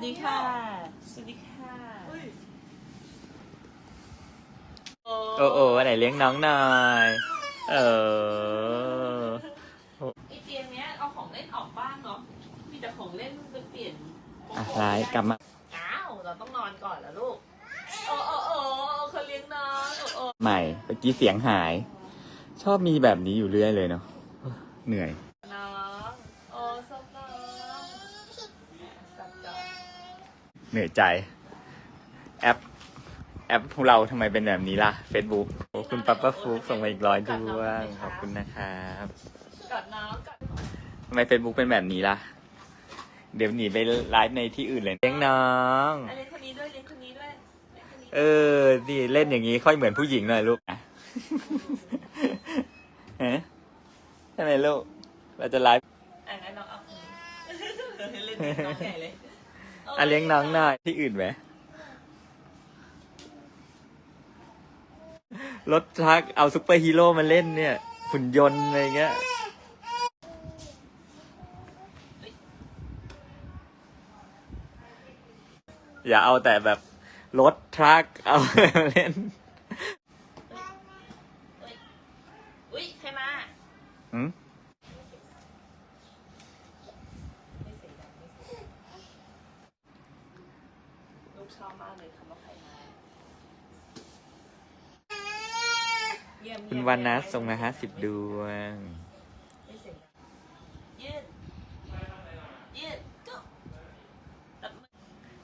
สวัสดีค่ะ สวัสดีค่ะโอ้โอ้ไหนเลี้ยงน้องหน่อย เออไอเตียงเนี้ยเอาของเล่นออกบ้านเนาะ มีแต่ของเล่นไปเปลี่ยนอะร้ายกลับมา อ้าว เราต้องนอนก่อนแล้วลูก โอ้โอ้โอ้เขาเลี้ยงน้องโอ้โอ้ใหม่ เมื่อกี้เสียงหาย ชอบมีแบบนี้อยู่เรื่อยเลยเนาะ เหนื่อย เหนื่อยใจ แอป แอปของเราทำไมเป็นแบบนี้ล่ะ Facebook โอ้คุณปั๊ปป้าฟุกส่งมาอีกร้อยดวงขอบคุณนะครับกอดน้องกอดทำไม Facebook เป็นแบบนี้ล่ะ เดี๋ยวหนีไปไลฟ์ในที่อื่นเลยเลี้ยงน้องอะเลี้ยงคนนี้ด้วยเลี้ยงคนนี้ด้วยเลี้ยงคนนี้เออดีเล่นอย่างนี้ค่อยเหมือนผู้หญิงหน่อยลูกอะฮะใช่ไหมลูกเราจะไลฟ์ อะงั้นน้องเอาคนนี้เล่นเลี้ยงน้องใหญ่เลย อะเลี้ยงน้องหน่อยที่อื่นไหมรถทรัคเอาซุปเปอร์ฮีโร่มาเล่นเนี่ยหุ่นยนต์อะไรเงี้ยอย่าเอาแต่แบบรถทรัคเอามาเล่น อุ้ยใครมา หืม ไม่เสียงดังไม่เสียงดังลูกชอบมากเลยคำว่าใครมาเยี่ยม คุณเยี่ยมวันนะเยี่ยมส่งมาฮะสิบดวงไม่เสียงดังยืดยืดก็ตบมือ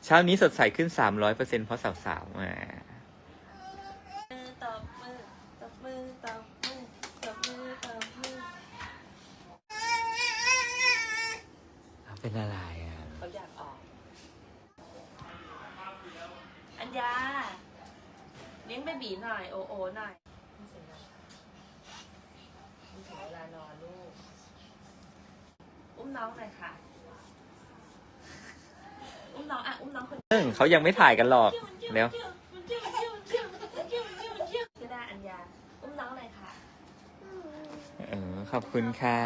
เช้านี้สดใสขึ้น300%เพราะสาวๆมา ตบมือตบมือตบมือตบมือตบมือเป็นอะไรอะ เขาอยากออก อัญญาเลี้ยงเบบีหน่อย โอโอหน่อยไม่เสียงดังไม่ถึง เวลานอนลูก อุ้มน้องหน่อยค่ะ อุ้มน้องอะ อุ้มน้องคนเอิ่งเขายังไม่ถ่ายกันหรอกเร็วก็ได้อัญญา อุ้มน้องหน่อยค่ะ เออขอบคุณค่ะ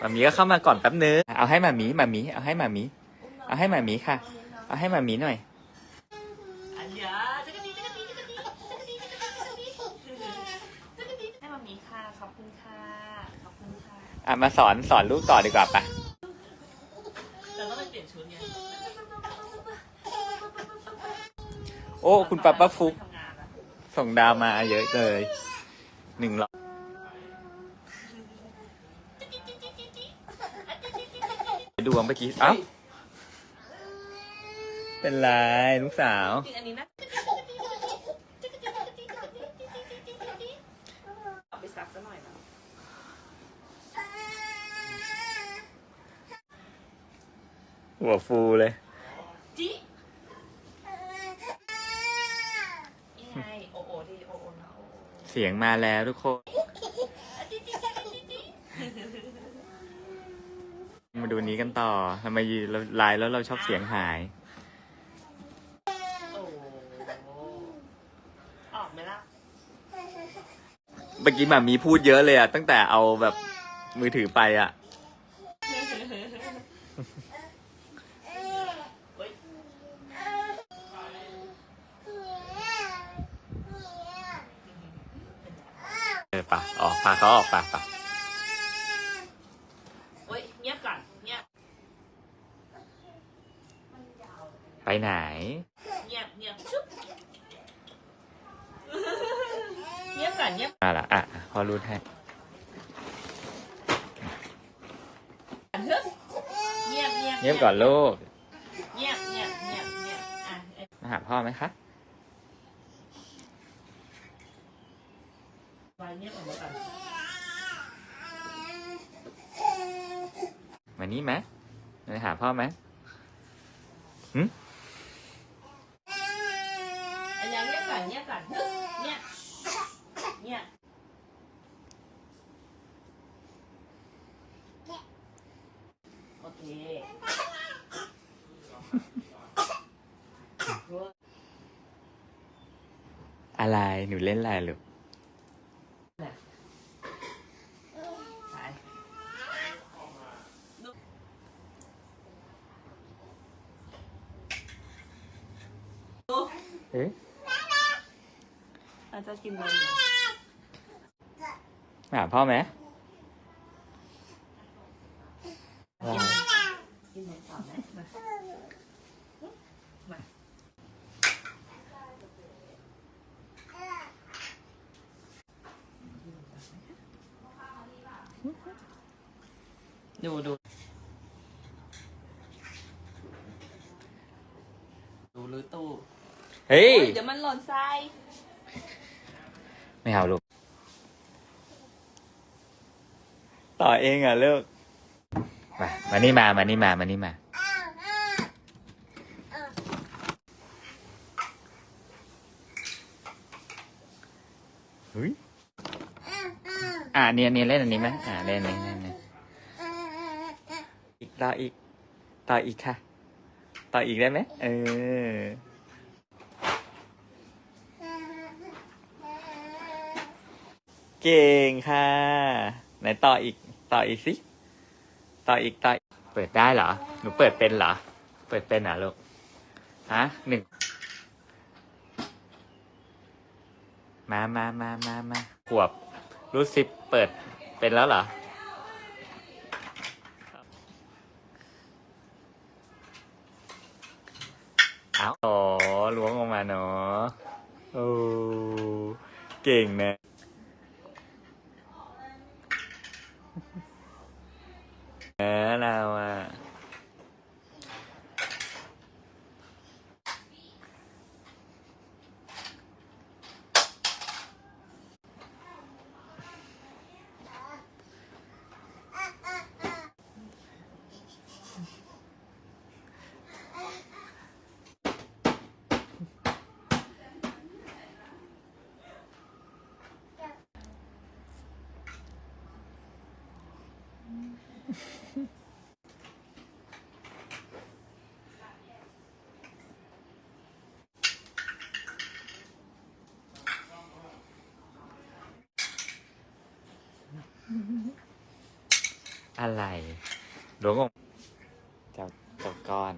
มามีก็เข้ามาก่อนแป๊บนึงเอาให้มามีมามีเอาให้มามีเอาให้หมาหมีค่ะ เอาให้มามีหน่อย อัญญาจักรดีจักรดีจักรดีจักรดีจักรดีจักรดีจักรดีให้มามีค่ะ ขอบคุณค่ะ ขอบคุณค่ะ อะมาสอนสอนลูกต่อดีกว่าปะเราต้องไปเปลี่ยนชุดไงโอ้คุณป้าป้าฟุกทำงานละส่งดาวมาเยอะเลยหนึ่งร้อยดวงเมื่อกี้เอ้าเป็นไรลูกสาว จริงอันนี้นะเอาไปซักซะหน่อยนะ หัวฟูเลยจิยังไงโอโอดีโอโอนะโอโอเสียงมาแล้วทุกคนมาดูนี้กันต่อทำไมเราไลน์แล้วเราชอบเสียงหาย โอ้ออกไหมล่ะเมื่อกี้หมามีพูดเยอะเลยอะตั้งแต่เอาแบบมือถือไปอะ เฮ้ย เออปะออกพาเขาออกปะปะเฮ้ยเงียบก่อนเงียบไปไหน เงียบเงียบชุบเงียบก่อนเงียบมาละอะพอรู้ให้ก่อนเฮ้ยเงียบเงียบเงียบก่อนลูกเงียบเงียบเงียบเงียบอะเอ้ยมาหาพ่อไหมคะ ไว้เงียบออกมาก่อนมานี่ไหมมาหาพ่อไหมหึอันยังเงียบก่อนเงียบก่อนเฮ้ยเงียบเงียบโอเคอะไร หนูเล่นอะไรลูกไป เอ๊ะอาจจะกินนมอยู่มาหาพ่อไหมกินนมต่อไหมมามาดูดูรื้อตู้ เฮ้ย เดี๋ยวมันหล่นทรายไม่เอาลูก ต่อเองอะลูกมามานี่มา มานี่มา มานี่มา เฮ้ย อ่าเนี่ยเนี่ยเล่นอันนี้ไหมอ่าเล่นอันนี้เล่นอันนี้อีกต่ออีก ต่ออีกค่ะ ต่ออีกได้ไหมเออ เก่งค่ะ ไหนต่ออีกต่ออีกสิ ต่ออีกต่ออีกเปิดได้เหรอ หนูเปิดเป็นเหรอ เปิดเป็นเหรอลูก ฮะหนึ่ง มามามามามาขวบ รู้สิเปิดเป็นแล้วเหรอ เอาอ๋อล้วงออกมาเนาะโอ้เก่งนะ เออ อะไรหลวงองจับจับก้อน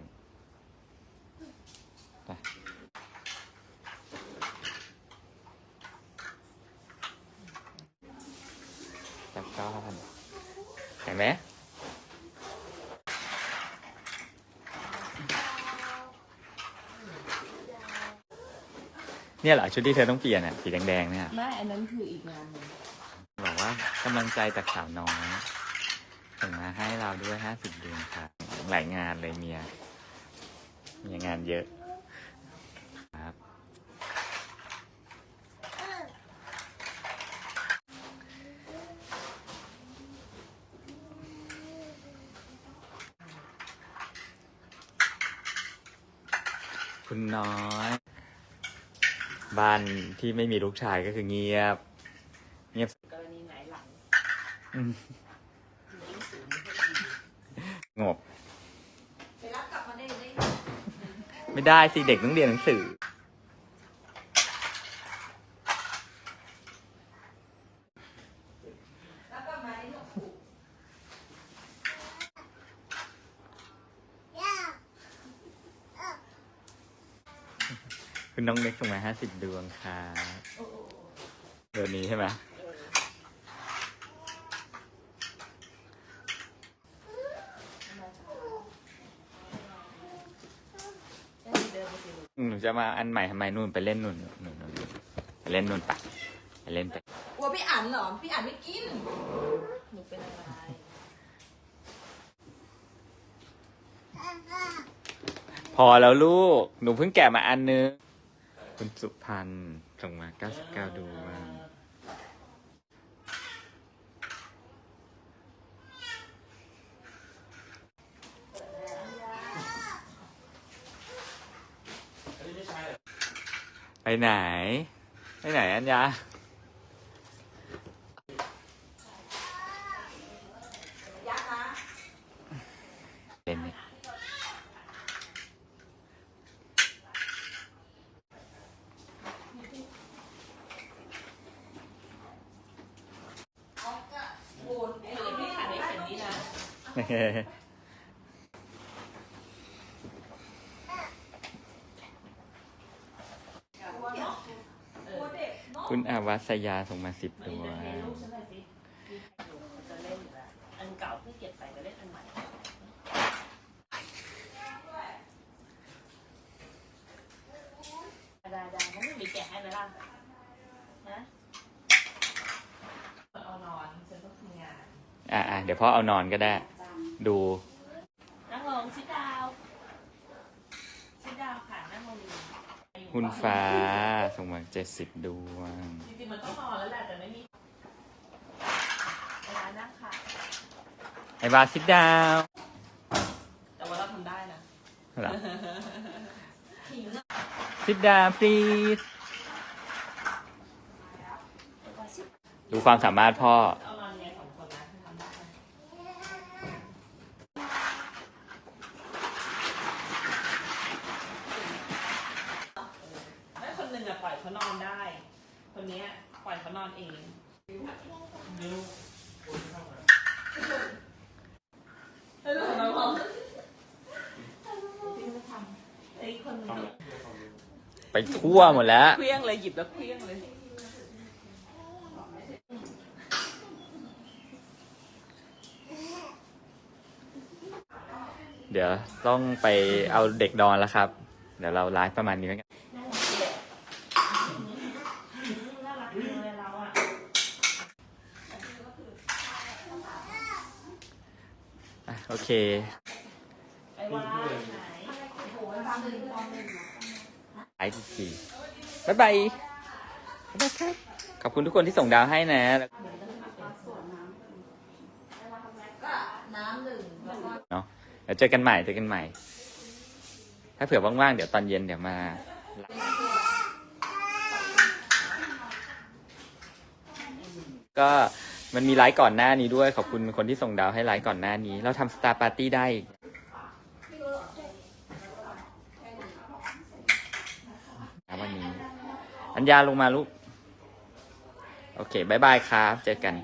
จับก้อนเห็นไหมเนี่ยเหรอชุดที่เธอต้องเปลี่ยนอะสีแดงๆเนี่ย ไม่ อันนั้นคืออีกงานหนึง กำลังใจจากสาวน้อยส่งมาให้เราด้วยห้าสิบเดือนค่ะหลายงานเลยเมียมีงานเยอะครับคุณน้อย บ้านที่ไม่มีลูกชายก็คือเงียบ เงียบ กรณีไหนหลัง อืม ยิ่ งสูงยิ่งดีงบไปรับกลับมาได้ได้ไม่ได้สิ เด็กต้องเรียนหนังสือรับกลับมาได้หนูคุณน้องเล็กส่งมาห้าสิบดวงค่ะเดือนนี้ใช่ไหม เดินไปสิลูก หนูจะมาอันใหม่ทำไมนู่นไปเล่นนู่นนู่นนู่นไปเล่นนู่นไปไปเล่นไปกลัวพี่อันเหรอ พี่อันไม่กิน หนูเป็นอะไร พอแล้วลูก หนูเพิ่งแกะมาอันนึง คุณสุพันธ์ส่งมา 99ดวง ไปไหน ไปไหนอัญญายักษ์นะเล่นนี่โอนเออพี่อันนี้เห็นนี้นะ เคุณอา วัสยาส่งมาสิบมาดอินวเตอร์เทนงลูกฉันหน่อยสิมีใครอยู่จะเล่นอยู่แล้วอันเก่าเพิ่งเก็บไปก็เล่นอันใหม่ดาดามันไม่มีแกะให้ไหมล่ะฮะเอานอนฉันต้องทำงานอ่าอ่าเดี๋ยวพ่อเอานอนก็ได้ ดูนั่งลงชิดดาวชิดดาวค่ะนั่งลงดีคุณฟ้าส่งมาเจ็ดสิบดวงจริงๆ มันต้องนอนแล้วแหละแต่ไม่มีเวลานั่งค่ะ ไอบาซิดดาวแต่ว่าเราทำได้นะเหรอหิวนะซิดดาว please ดูความสามารถพ่อ เอานอนยังไงสองคนนะทำได้ไหมไม่คนหนึ่งอะปล่อยเขานอนได้ คนเนี้ยปล่อย เองไมพ่อไอ้คนหนึ่งไปทั่วหมดแล้ว เคลี้ยงเลยหยิบแล้วเคลี้ยงเลย เดี๋ยวต้องไปเอาเด็กนอนแล้วครับ เดี๋ยวเราไลฟ์ประมาณนี้แล้วกัน น่ารักเลยน่ารักเลยเราอะ อะโอเคไปว่าไหนไลฟ์อีกทีบ๊ายบายบ๊ายบายครับ ขอบคุณทุกคนที่ส่งดาวให้นะ น้ำหนึ่งแล้วก็ เนาะเดี๋ยวเจอกันใหม่ เจอกันใหม่ ถ้าเผื่อว่างๆ เดี๋ยวตอนเย็นเดี๋ยวมา ก็ มันมีไลฟ์ก่อนหน้านี้ด้วย ขอบคุณคนที่ส่งดาวให้ไลฟ์ก่อนหน้านี้ เราทำสตาร์ปาร์ตี้ได้อีกวันนี้ อัญญาลงมาลูก โอเคบายบายครับ เจอกัน